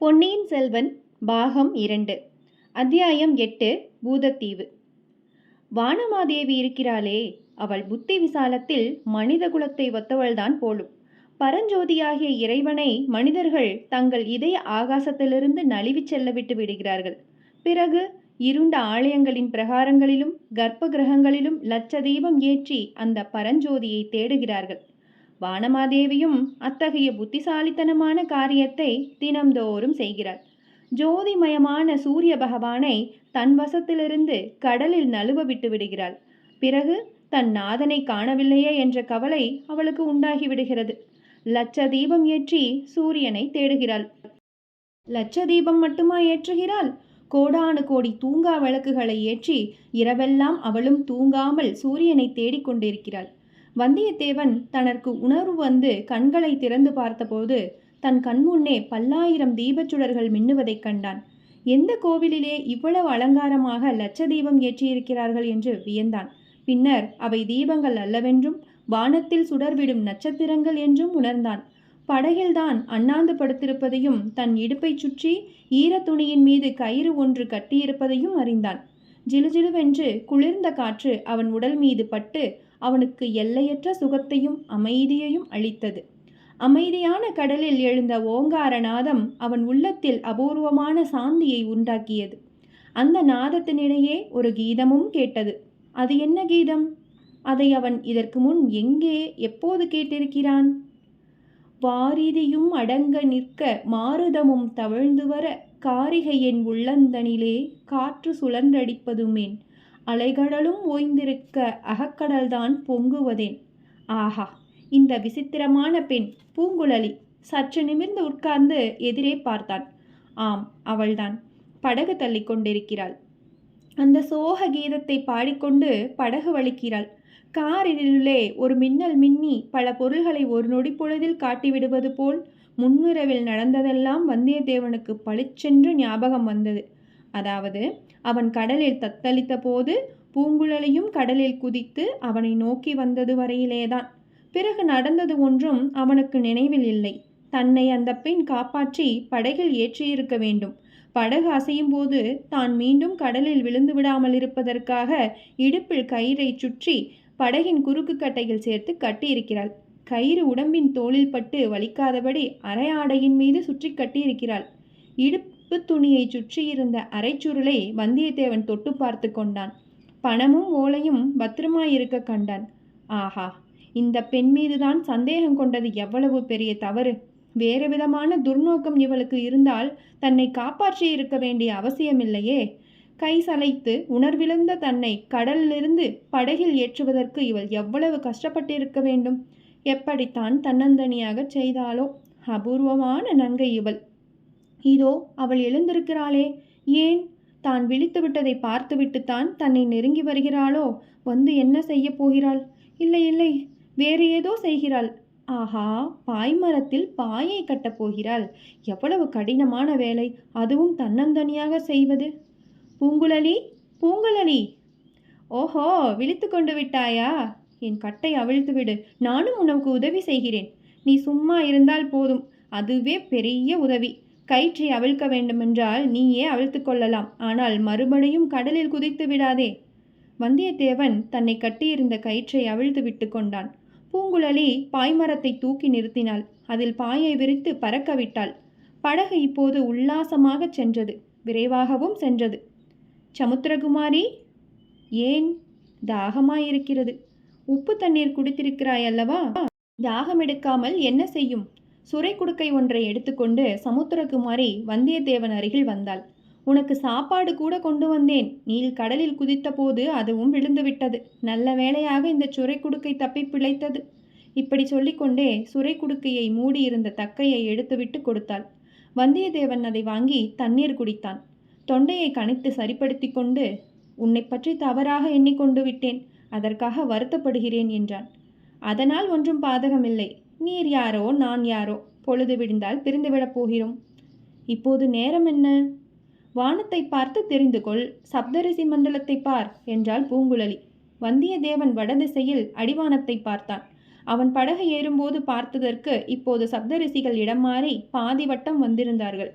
பொன்னியின் செல்வன் பாகம் இரண்டு அத்தியாயம் எட்டு பூதத்தீவு. வானமாதேவி இருக்கிறாளே அவள் புத்தி விசாலத்தில் மனித குலத்தை ஒத்தவள்தான் போலும். பரஞ்சோதியாகிய இறைவனை மனிதர்கள் தங்கள் இதய ஆகாசத்திலிருந்து நழுவிச் செல்ல விட்டு விடுகிறார்கள். பிறகு இருண்ட ஆலயங்களின் பிரகாரங்களிலும் கர்ப்ப கிரகங்களிலும் லட்ச தீபம் ஏற்றி அந்த பரஞ்சோதியை தேடுகிறார்கள். வானமாதேவியும் அத்தகைய புத்திசாலித்தனமான காரியத்தை தினம்தோறும் செய்கிறாள். ஜோதிமயமான சூரிய பகவானை தன் வசத்திலிருந்து கடலில் நழுவ விட்டு விடுகிறாள். பிறகு தன் நாதனை காணவில்லையே என்ற கவலை அவளுக்கு உண்டாகி விடுகிறது. லட்ச தீபம் ஏற்றி சூரியனை தேடுகிறாள். லட்ச தீபம் மட்டுமா ஏற்றுகிறாள்? கோடானு கோடி தூங்கா விளக்குகளை ஏற்றி இரவெல்லாம் அவளும் தூங்காமல் சூரியனை தேடிக்கொண்டிருக்கிறாள். வந்தியத்தேவன் தனக்கு உணர்வு வந்து கண்களை திறந்து பார்த்தபோது தன் கண்முன்னே பல்லாயிரம் தீபச்சுடர்கள் மின்னுவதைக் கண்டான். எந்த கோவிலிலே இவ்வளவு அலங்காரமாக லட்ச தீபம் ஏற்றியிருக்கிறார்கள் என்று வியந்தான். பின்னர் அவை தீபங்கள் அல்லவென்றும் வானத்தில் சுடர்விடும் நட்சத்திரங்கள் என்றும் உணர்ந்தான். படகில்தான் அண்ணாந்து படுத்திருப்பதையும் தன் இடுப்பைச் சுற்றி ஈரத்துணியின் மீது கயிறு ஒன்று கட்டியிருப்பதையும் அறிந்தான். ஜிலுஜிலுவென்று குளிர்ந்த காற்று அவன் உடல் மீது பட்டு அவனுக்கு எல்லையற்ற சுகத்தையும் அமைதியையும் அளித்தது. அமைதியான கடலில் எழுந்த ஓங்கார நாதம் அவன் உள்ளத்தில் அபூர்வமான சாந்தியை உண்டாக்கியது. அந்த நாதத்தினிடையே ஒரு கீதமும் கேட்டது. அது என்ன கீதம்? அதை அவன் இதற்கு முன் எங்கே எப்போது கேட்டிருக்கிறான்? வாரிதியும் அடங்க நிற்க மாருதமும் தவழ்ந்து வர காரிகை என் உள்ளந்தனிலே காற்று சுழன்றடிப்பதுமேன். அலைகடலும் ஓய்ந்திருக்க அகக்கடல்தான் பொங்குவதேன். ஆஹா இந்த விசித்திரமான பெண் பூங்குழலி சற்று நிமிர்ந்து உட்கார்ந்து எதிரே பார்த்தான் ஆம் அவள்தான். படகு தள்ளி கொண்டிருக்கிறாள். அந்த சோக கீதத்தை பாடிக்கொண்டு படகு வலிக்கிறாள். காரிலே ஒரு மின்னல் மின்னி பல பொருள்களை ஒரு நொடி பொழுதில் காட்டிவிடுவது போல் முன்னிரவில் நடந்ததெல்லாம் வந்தியத்தேவனுக்கு பளிச்சென்று ஞாபகம் வந்தது. அதாவது அவன் கடலில் தத்தளித்த போது பூங்குழலியும் கடலில் குதித்து அவனை நோக்கி வந்தது வரையிலேதான். பிறகு நடந்தது ஒன்றும் அவனுக்கு நினைவில் இல்லை. தன்னை அந்த பெண் காப்பாற்றி படகில் ஏற்றியிருக்க வேண்டும். படகு அசையும் போது தான் மீண்டும் கடலில் விழுந்து விடாமல் இருப்பதற்காக இடுப்பில் கயிறை சுற்றி படகின் குறுக்கு கட்டையில் சேர்த்து கட்டியிருக்கிறாள். கயிறு உடம்பின் தோளில் பட்டு வலிக்காதபடி அரை ஆடையின் மீது சுற்றி கட்டியிருக்கிறாள். இடுப்பு துணியை சுற்றியிருந்த அரைச்சுருளை வந்தியத்தேவன் தொட்டு பார்த்து கொண்டான். பணமும் ஓலையும் பத்திரமாயிருக்க கண்டான். ஆஹா இந்த பெண் மீதுதான் சந்தேகம் கொண்டது எவ்வளவு பெரிய தவறு. வேறு விதமான துர்நோக்கம் இவளுக்கு இருந்தால் தன்னை காப்பாற்றி இருக்க வேண்டிய அவசியமில்லையே. கை சளைத்து உணர்விழந்த தன்னை கடலிலிருந்து படகில் ஏற்றுவதற்கு இவள் எவ்வளவு கஷ்டப்பட்டிருக்க வேண்டும்? எப்படித்தான் தன்னந்தனியாக செய்தாலோ அபூர்வமான நன்கை இவள். இதோ அவள் எழுந்திருக்கிறாளே. ஏன்? தான் விழித்து விட்டதை பார்த்துவிட்டுத்தான் தன்னை நெருங்கி வருகிறாளோ? வந்து என்ன செய்ய போகிறாள்? இல்லை இல்லை. வேறு ஏதோ செய்கிறாள். ஆஹா பாய்மரத்தில் பாயை கட்டப் போகிறாள். எவ்வளவு கடினமான வேலை. அதுவும் தன்னந்தனியாக செய்வது. பூங்குழலி பூங்குழலி. ஓஹோ விழித்து கொண்டு விட்டாயா? என் கட்டை அவிழ்த்து விடு. நானும் உனக்கு உதவி செய்கிறேன். நீ சும்மா இருந்தால் போதும். அதுவே பெரிய உதவி. கயிற்றை அவிழ்க்க வேண்டுமென்றால் நீயே அவிழ்த்து கொள்ளலாம். ஆனால் மறுபடியும் கடலில் குதித்து விடாதே. வந்தியத்தேவன் தன்னை கட்டியிருந்த கயிற்றை அவிழ்த்து விட்டு கொண்டான். பூங்குழலி பாய்மரத்தை தூக்கி நிறுத்தினாள். அதில் பாயை விரித்து பறக்க விட்டாள். படகு இப்போது உல்லாசமாகச் சென்றது. விரைவாகவும் சென்றது. சமுத்திரகுமாரி ஏன் தாகமாயிருக்கிறது? உப்பு தண்ணீர் குடித்திருக்கிறாய் அல்லவா தாகம் எடுக்காமல் என்ன செய்யும்? சுரை குடுக்கை ஒன்றை எடுத்துக்கொண்டு சமுத்திரகுமாரி வந்தியத்தேவன் அருகில் வந்தாள். உனக்கு சாப்பாடு கூட கொண்டு வந்தேன். நீல் கடலில் குதித்த போது அதுவும் விழுந்துவிட்டது. நல்ல வேளையாக இந்த சுரை குடுக்கை தப்பி பிழைத்தது. இப்படி சொல்லிக்கொண்டே சுரை குடுக்கையை மூடியிருந்த தக்கையை எடுத்துவிட்டு கொடுத்தாள். வந்தியத்தேவன் அதை வாங்கி தண்ணீர் குடித்தான். தொண்டையை கணித்து சரிப்படுத்தி கொண்டு உன்னை பற்றி தவறாக எண்ணிக்கொண்டு விட்டேன். அதற்காக வருத்தப்படுகிறேன் என்றான். அதனால் ஒன்றும் பாதகமில்லை. நீர் யாரோ நான் யாரோ? பொழுது விடிந்தால் பிரிந்துவிடப் போகிறோம். இப்போது நேரம் என்ன? வானத்தை பார்த்து தெரிந்து கொள் சப்தரிசி மண்டலத்தை பார் என்றாள் பூங்குழலி. வந்தியத்தேவன் வடதிசையில் அடிவானத்தை பார்த்தான். அவன் படகு ஏறும்போது பார்த்ததற்கு இப்போது சப்தரிசிகள் இடம் மாறி பாதி வட்டம் வந்திருந்தார்கள்.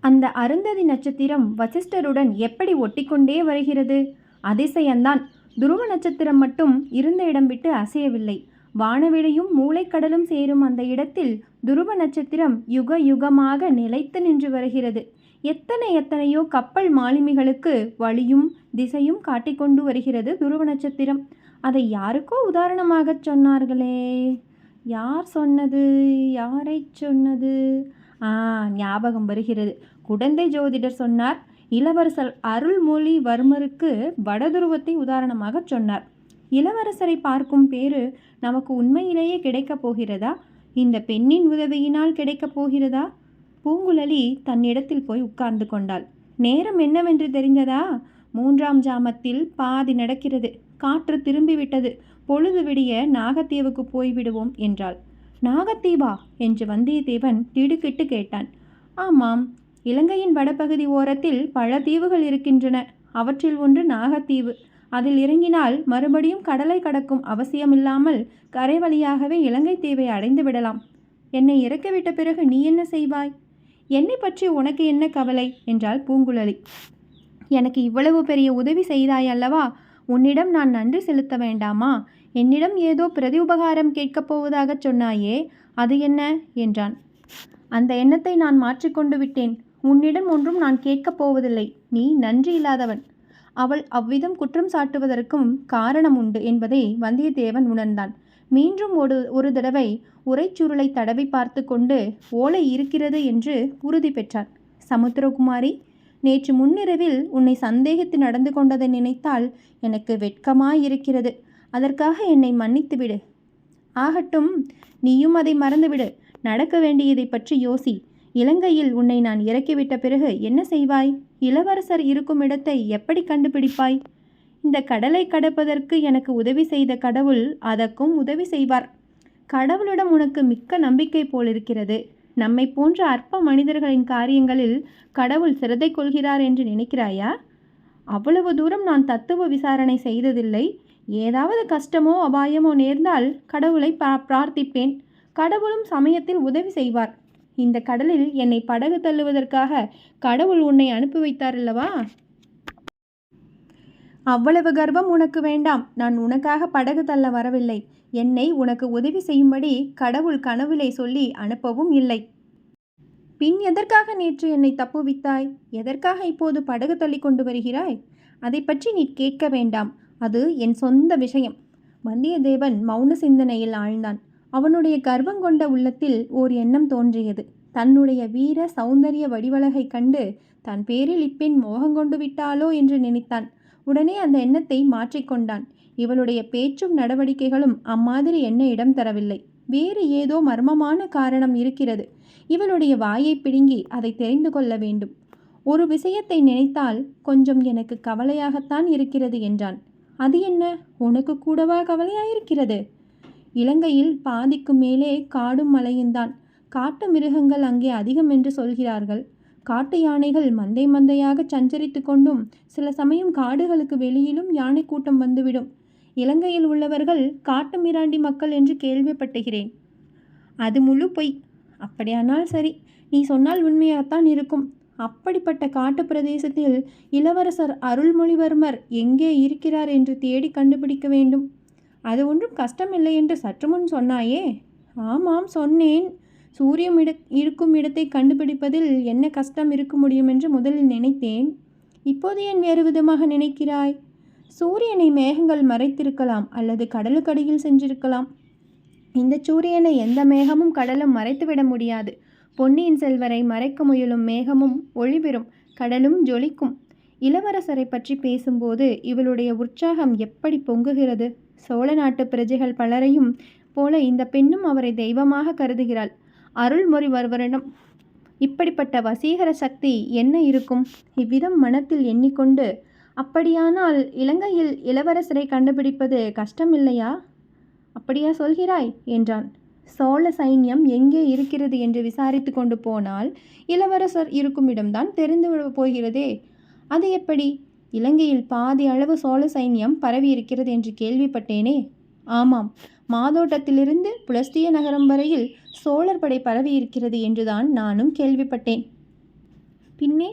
அந்த அருந்ததி நட்சத்திரம் வசிஷ்டருடன் எப்படி ஒட்டிக்கொண்டே வருகிறது? அதிசயந்தான் துருவ நட்சத்திரம் மட்டும் இருந்த இடம் விட்டு அசையவில்லை. வானவெளியும் மூளைக்கடலும் சேரும் அந்த இடத்தில் துருவ நட்சத்திரம் யுக யுகமாக நிலைத்து நின்று வருகிறது. எத்தனை எத்தனையோ கப்பல் மாலுமிகளுக்கு வழியும் திசையும் காட்டிக்கொண்டு வருகிறது துருவ நட்சத்திரம். அதை யாருக்கோ உதாரணமாகச் சொன்னார்களே? யார் சொன்னது? யாரை சொன்னது? ஆ ஞாபகம் வருகிறது. குடந்தை ஜோதிடர் சொன்னார் இளவரசர் அருள்மொழிவர்மருக்கு வடதுருவத்தை உதாரணமாகச் சொன்னார். இளவரசரை பார்க்கும் பேரு நமக்கு உண்மையிலேயே கிடைக்கப் போகிறதா? இந்த பெண்ணின் உதவியினால் கிடைக்கப் போகிறதா? பூங்குழலி தன்னிடத்தில் போய் உட்கார்ந்து கொண்டாள். நேரம் என்னவென்று தெரிந்ததா? மூன்றாம் ஜாமத்தில் பாதி நடக்கிறது. காற்று திரும்பிவிட்டது. பொழுது விடிய நாகத்தீவுக்கு போய்விடுவோம் என்றாள். நாகத்தீவா? என்று வந்தியத்தேவன் திடுக்கிட்டு கேட்டான். ஆமாம் இலங்கையின் வடபகுதி ஓரத்தில் பல தீவுகள் இருக்கின்றன. அவற்றில் ஒன்று நாகத்தீவு. அதில் இறங்கினால் மறுபடியும் கடலை கடக்கும் அவசியமில்லாமல் கரை வழியாகவே இலங்கை தீவை அடைந்து விடலாம். என்னை இறக்கிவிட்ட பிறகு நீ என்ன செய்வாய்? என்னை பற்றி உனக்கு என்ன கவலை? என்றாள் பூங்குழலி. எனக்கு இவ்வளவு பெரிய உதவி செய்தாய் அல்லவா? உன்னிடம் நான் நன்றி செலுத்த வேண்டாமா? என்னிடம் ஏதோ பிரதி உபகாரம் கேட்கப் போவதாகச் சொன்னாயே அது என்ன? என்றான். அந்த எண்ணத்தை நான் மாற்றிக்கொண்டு விட்டேன். உன்னிடம் ஒன்றும் நான் கேட்கப் போவதில்லை. நீ நன்றி இல்லாதவன். அவள் அவ்விதம் குற்றம் சாட்டுவதற்கும் காரணம் உண்டு என்பதை வந்தியத்தேவன் உணர்ந்தான். மீண்டும் ஒரு ஒரு தடவை உரைச்சுருளை தடவி பார்த்து கொண்டு ஓலை இருக்கிறது என்று உறுதி பெற்றான் சமுத்திரகுமாரி நேற்று முன்னிரவில் உன்னை சந்தேகித்து நடந்து கொண்டதை நினைத்தால் எனக்கு வெட்கமாயிருக்கிறது. அதற்காக என்னை மன்னித்துவிடு ஆகட்டும் நீயும் அதை மறந்துவிடு. நடக்க வேண்டியதை பற்றி யோசி. இலங்கையில் உன்னை நான் இறக்கிவிட்ட பிறகு என்ன செய்வாய்? இளவரசர் இருக்கும் இடத்தை எப்படி கண்டுபிடிப்பாய்? இந்த கடலை கடப்பதற்கு எனக்கு உதவி செய்த கடவுள் அதற்கும் உதவி செய்வார். கடவுளிடம் உனக்கு மிக்க நம்பிக்கை போலிருக்கிறது. நம்மை போன்ற அற்ப மனிதர்களின் காரியங்களில் கடவுள் சிரதை கொள்கிறார் என்று நினைக்கிறாயா? அவ்வளவு தூரம் நான் தத்துவ விசாரணை செய்ததில்லை. ஏதாவது கஷ்டமோ அபாயமோ நேர்ந்தால் கடவுளை பிரார்த்திப்பேன். கடவுளும் சமயத்தில் உதவி செய்வார். இந்த கடலில் என்னை படகு தள்ளுவதற்காக கடவுள் உன்னை அனுப்பி வைத்தார் அல்லவா? அவ்வளவு கர்வம் உனக்கு வேண்டாம். நான் உனக்காக படகு தள்ள வரவில்லை. என்னை உனக்கு உதவி செய்யும்படி கடவுள் கனவிலே சொல்லி அனுப்பவும் இல்லை. பின் எதற்காக நேற்று என்னை தப்புவித்தாய் எதற்காக இப்போது படகு தள்ளி கொண்டு வருகிறாய்? அதை பற்றி நீ கேட்க வேண்டாம். அது என் சொந்த விஷயம். வந்தியத்தேவன் மௌன சிந்தனையில் ஆழ்ந்தான். அவனுடைய கர்வம் கொண்ட உள்ளத்தில் ஓர் எண்ணம் தோன்றியது. தன்னுடைய வீர சௌந்தரிய வடிவழகை கண்டு தன் பேரில் இப்பெண் மோகங்கொண்டு விட்டாளோ? என்று நினைத்தான். உடனே அந்த எண்ணத்தை மாற்றிக்கொண்டான் இவளுடைய பேச்சும் நடவடிக்கைகளும் அம்மாதிரி என்ன இடம் தரவில்லை. வேறு ஏதோ மர்மமான காரணம் இருக்கிறது. இவளுடைய வாயை பிடுங்கி அதை தெரிந்து கொள்ள வேண்டும். ஒரு விஷயத்தை நினைத்தால் கொஞ்சம் எனக்கு கவலையாகத்தான் இருக்கிறது என்றான். அது என்ன? உனக்கு கூடவா கவலையாயிருக்கிறது? இலங்கையில் பாதிக்கு மேலே காடும் மலையும்தான் காட்டு மிருகங்கள் அங்கே அதிகம் என்று சொல்கிறார்கள். காட்டு யானைகள் மந்தை மந்தையாக சஞ்சரித்து கொண்டும் சில சமயம் காடுகளுக்கு வெளியிலும் யானை கூட்டம் வந்துவிடும். இலங்கையில் உள்ளவர்கள் காட்டு மிராண்டி மக்கள் என்று கேள்விப்பட்டுகிறேன். அது முழு பொய். அப்படியானால் சரி நீ சொன்னால் உண்மையாகத்தான் இருக்கும். அப்படிப்பட்ட காட்டு பிரதேசத்தில் இளவரசர் அருள்மொழிவர்மர் எங்கே இருக்கிறார் என்று தேடி கண்டுபிடிக்க வேண்டும். அது ஒன்றும் கஷ்டமில்லை என்று சற்று முன் சொன்னாயே. ஆமாம் சொன்னேன். சூரியன் இட இருக்கும் இடத்தை கண்டுபிடிப்பதில் என்ன கஷ்டம் இருக்க முடியும் என்று முதலில் நினைத்தேன். இப்போது ஏன் வேறு விதமாக நினைக்கிறாய்? சூரியனை மேகங்கள் மறைத்திருக்கலாம் அல்லது கடலுக்கடியில் சென்றிருக்கலாம். இந்த சூரியனை எந்த மேகமும் கடலும் மறைத்துவிட முடியாது. பொன்னியின் செல்வரை மறைக்க முயலும் மேகமும் ஒளிபெறும் கடலும் ஜொலிக்கும். இளவரசரை பற்றி பேசும்போது இவளுடைய உற்சாகம் எப்படி பொங்குகிறது? சோழ நாட்டு பிரஜைகள் பலரையும் போல இந்த பெண்ணும் அவரை தெய்வமாக கருதுகிறாள். அருள்மொழிவர்வரிடம் இப்படிப்பட்ட வசீகர சக்தி என்ன இருக்கும்? இவ்விதம் மனத்தில் எண்ணிக்கொண்டு அப்படியானால் இலங்கையில் இளவரசரை கண்டுபிடிப்பது கஷ்டமில்லையா? அப்படியா சொல்கிறாய்? என்றான். சோழ சைன்யம் எங்கே இருக்கிறது? என்று விசாரித்து கொண்டு போனால் இளவரசர் இருக்கும் இடம்தான் தெரிந்து விட போகிறதே. அது எப்படி? இலங்கையில் பாதி அளவு சோழ சைன்யம் பரவி இருக்கிறது என்று கேள்விப்பட்டேனே. ஆமாம் மாதோட்டத்திலிருந்து புலஸ்திய நகரம் வரையில் சோழர் படை பரவி இருக்கிறது என்றுதான் நானும் கேள்விப்பட்டேன். பின்னே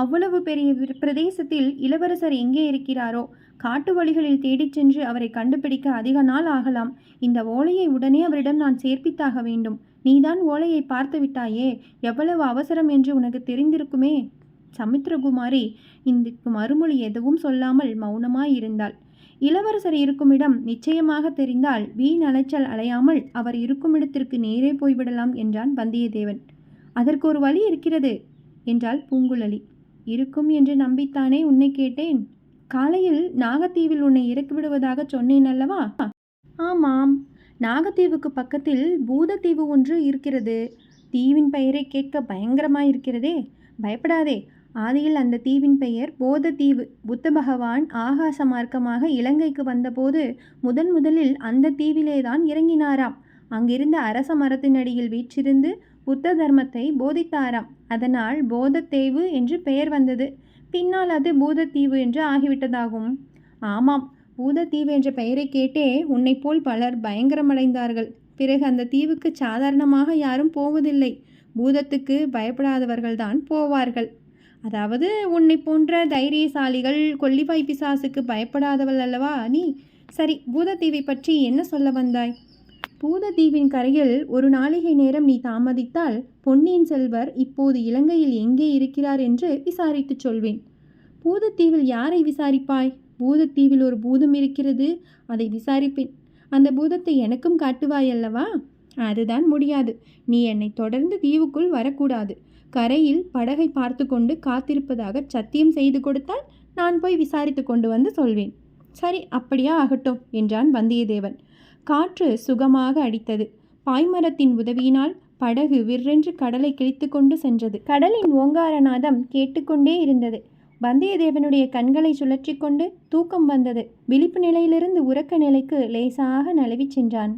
அவ்வளவு பெரிய பிரதேசத்தில் இளவரசர் எங்கே இருக்கிறாரோ? காட்டு வழிகளில் தேடிச் சென்று அவரை கண்டுபிடிக்க அதிக நாள் ஆகலாம். இந்த ஓலையை உடனே அவரிடம் நான் சேர்ப்பித்தாக வேண்டும். நீதான் ஓலையை பார்த்து விட்டாயே எவ்வளவு அவசரம் என்று உனக்கு தெரிந்திருக்குமே? சமுத்திரகுமாரி இதுக்கு மறுமொழி எதுவும் சொல்லாமல் மௌனமாயிருந்தாள். இளவரசர் இருக்குமிடம் நிச்சயமாக தெரிந்தால் வீண் அலைச்சல் அலையாமல் அவர் இருக்குமிடத்திற்கு நேரே போய்விடலாம் என்றான் வந்தியத்தேவன். அதற்கு ஒரு வழி இருக்கிறது என்றாள் பூங்குழலி. இருக்கும் என்று நம்பித்தானே உன்னை கேட்டேன். காலையில் நாகத்தீவில் உன்னை இறக்கிவிடுவதாக சொன்னேன் அல்லவா? ஆமாம். நாகத்தீவுக்கு பக்கத்தில் பூதத்தீவு ஒன்று இருக்கிறது. தீவின் பெயரை கேட்க பயங்கரமாக இருக்கிறதே பயப்படாதே. ஆதியில் அந்த தீவின் பெயர் போதத்தீவு புத்த பகவான் ஆகாச மார்க்கமாக இலங்கைக்கு வந்தபோது முதன் முதலில் அந்த தீவிலேதான் இறங்கினாராம். அங்கிருந்த அரச மரத்தினடியில் வீற்றிருந்து புத்த தர்மத்தை போதித்தாராம். அதனால் போதத்தேவு என்று பெயர் வந்தது. பின்னால் அது பூதத்தீவு என்று ஆகிவிட்டதாகும். ஆமாம் பூதத்தீவு என்ற பெயரை கேட்டே உன்னை போல் பலர் பயங்கரமடைந்தார்கள். பிறகு அந்த தீவுக்கு சாதாரணமாக யாரும் போவதில்லை. பூதத்துக்கு பயப்படாதவர்கள்தான் போவார்கள். அதாவது உன்னை போன்ற தைரியசாலிகள் கொல்லிவாய் பிசாசுக்கு பயப்படாதவள் அல்லவா நீ? சரி பூதத்தீவை பற்றி என்ன சொல்ல வந்தாய்? பூதத்தீவின் கரையில் ஒரு நாளிகை நேரம் நீ தாமதித்தால் பொன்னியின் செல்வர் இப்போது இலங்கையில் எங்கே இருக்கிறார் என்று விசாரித்துச் சொல்வேன். பூதத்தீவில் யாரை விசாரிப்பாய்? பூதத்தீவில் ஒரு பூதம் இருக்கிறது அதை விசாரிப்பேன். அந்த பூதத்தை எனக்கும் காட்டுவாய் அல்லவா? அதுதான் முடியாது. நீ என்னை தொடர்ந்து தீவுக்குள் வரக்கூடாது. கரையில் படகை பார்த்து கொண்டு காத்திருப்பதாக சத்தியம் செய்து கொடுத்தால் நான் போய் விசாரித்து கொண்டு வந்து சொல்வேன். சரி அப்படியா ஆகட்டும் என்றான் வந்தியத்தேவன். காற்று சுகமாக அடித்தது. பாய்மரத்தின் உதவியினால் படகு விற்றென்று கடலை கிழித்து கொண்டு சென்றது. கடலின் ஓங்காரநாதம் கேட்டுக்கொண்டே இருந்தது. வந்தியத்தேவனுடைய கண்களை சுழற்றி கொண்டு தூக்கம் வந்தது. விழிப்பு நிலையிலிருந்து உறக்க நிலைக்கு லேசாக நழுவிச் சென்றான்.